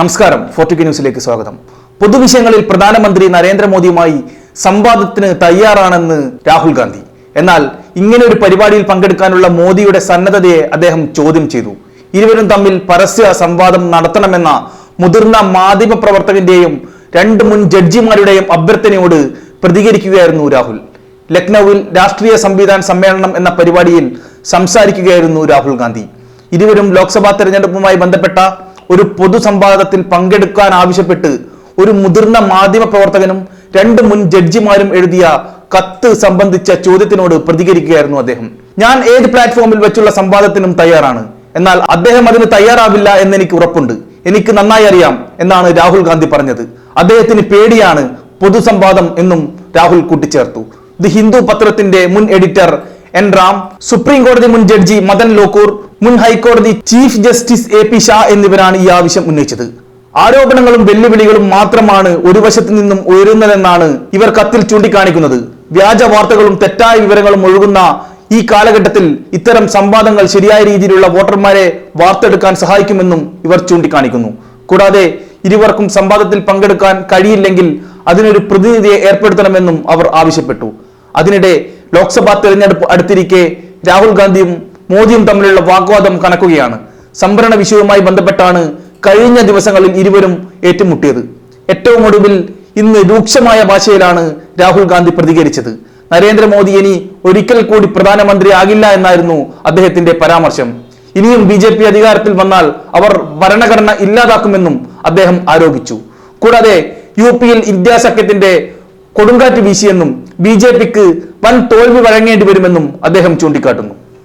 നമസ്കാരം. ഫോർട്ടുക്കി ന്യൂസിലേക്ക് സ്വാഗതം. പൊതുവിഷയങ്ങളിൽ പ്രധാനമന്ത്രി നരേന്ദ്രമോദിയുമായി സംവാദത്തിന് തയ്യാറാണെന്ന് രാഹുൽ ഗാന്ധി. എന്നാൽ ഇങ്ങനെ ഒരു പരിപാടിയിൽ പങ്കെടുക്കാനുള്ള മോദിയുടെ സന്നദ്ധതയെ അദ്ദേഹം ചോദ്യം ചെയ്തു. ഇരുവരും തമ്മിൽ പരസ്യ സംവാദം നടത്തണമെന്ന മുതിർന്ന മാധ്യമ പ്രവർത്തകന്റെയും രണ്ട് മുൻ ജഡ്ജിമാരുടെയും അഭ്യർത്ഥനയോട് പ്രതികരിക്കുകയായിരുന്നു രാഹുൽ. ലക്നൌവിൽ രാഷ്ട്രീയ സംവിധാന സമ്മേളനം എന്ന പരിപാടിയിൽ സംസാരിക്കുകയായിരുന്നു രാഹുൽ ഗാന്ധി. ഇരുവരും ലോക്സഭാ തെരഞ്ഞെടുപ്പുമായി ബന്ധപ്പെട്ട ഒരു പൊതുസംവാദത്തിൽ പങ്കെടുക്കാൻ ആവശ്യപ്പെട്ട് ഒരു മുതിർന്ന മാധ്യമ പ്രവർത്തകനും രണ്ട് മുൻ ജഡ്ജിമാരും എഴുതിയ കത്ത് സംബന്ധിച്ച ചോദ്യത്തിനോട് പ്രതികരിക്കുകയായിരുന്നു അദ്ദേഹം. ഞാൻ ഏത് പ്ലാറ്റ്ഫോമിൽ വെച്ചുള്ള സംവാദത്തിനും തയ്യാറാണ്. എന്നാൽ അദ്ദേഹം അതിന് തയ്യാറാവില്ല എന്ന് എനിക്ക് ഉറപ്പുണ്ട്. എനിക്ക് നന്നായി അറിയാം എന്നാണ് രാഹുൽ ഗാന്ധി പറഞ്ഞത്. അദ്ദേഹത്തിന് പേടിയാണ് പൊതുസംവാദം എന്നും രാഹുൽ കൂട്ടിച്ചേർത്തു. ദി ഹിന്ദു പത്രത്തിന്റെ മുൻ എഡിറ്റർ എൻ റാം സുപ്രീം കോടതി മുൻ ജഡ്ജി മദൻ ലോക്കൂർ മുൻ ഹൈക്കോടതി chief justice A P Shah എന്നിവരാണ് ഈ ആവശ്യം ഉന്നയിച്ചത്. ആരോപണങ്ങളും വെല്ലുവിളികളും മാത്രമാണ് ഒരു വശത്തു നിന്നും ഉയരുന്നതെന്നാണ് ഇവർ കത്തിൽ ചൂണ്ടിക്കാണിക്കുന്നത്. വ്യാജ വാർത്തകളും തെറ്റായ വിവരങ്ങളും ഒഴുകുന്ന ഈ കാലഘട്ടത്തിൽ ഇത്തരം സംവാദങ്ങൾ ശരിയായ രീതിയിലുള്ള വോട്ടർമാരെ വാർത്തെടുക്കാൻ സഹായിക്കുമെന്നും ഇവർ ചൂണ്ടിക്കാണിക്കുന്നു. കൂടാതെ ഇരുവർക്കും സംവാദത്തിൽ പങ്കെടുക്കാൻ കഴിയില്ലെങ്കിൽ അതിനൊരു പ്രതിനിധിയെ ഏർപ്പെടുത്തണമെന്നും അവർ ആവശ്യപ്പെട്ടു. അതിനിടെ ലോക്സഭാ തെരഞ്ഞെടുപ്പ് അടുത്തിരിക്കെ രാഹുൽ ഗാന്ധിയും മോദിയും തമ്മിലുള്ള വാഗ്വാദം കണക്കുകയാണ്. സംഭരണ വിഷയവുമായി ബന്ധപ്പെട്ടാണ് കഴിഞ്ഞ ദിവസങ്ങളിൽ ഇരുവരും ഏറ്റുമുട്ടിയത്. ഏറ്റവും ഒടുവിൽ ഇന്ന് രൂക്ഷമായ ഭാഷയിലാണ് രാഹുൽ ഗാന്ധി പ്രതികരിച്ചത്. നരേന്ദ്രമോദി ഇനി ഒരിക്കൽ കൂടി പ്രധാനമന്ത്രി ആകില്ല എന്നായിരുന്നു അദ്ദേഹത്തിന്റെ പരാമർശം. ഇനിയും ബി ജെ പി അധികാരത്തിൽ വന്നാൽ അവർ ഭരണഘടന ഇല്ലാതാക്കുമെന്നും അദ്ദേഹം ആരോപിച്ചു. കൂടാതെ യു പിയിൽ ഇന്ത്യാ സഖ്യത്തിന്റെ കൊടുങ്കാറ്റ് വീശിയെന്നും ബി ജെ പിക്ക് വൻ തോൽവി വഴങ്ങേണ്ടി വരുമെന്നും അദ്ദേഹം ചൂണ്ടിക്കാട്ടുന്നു.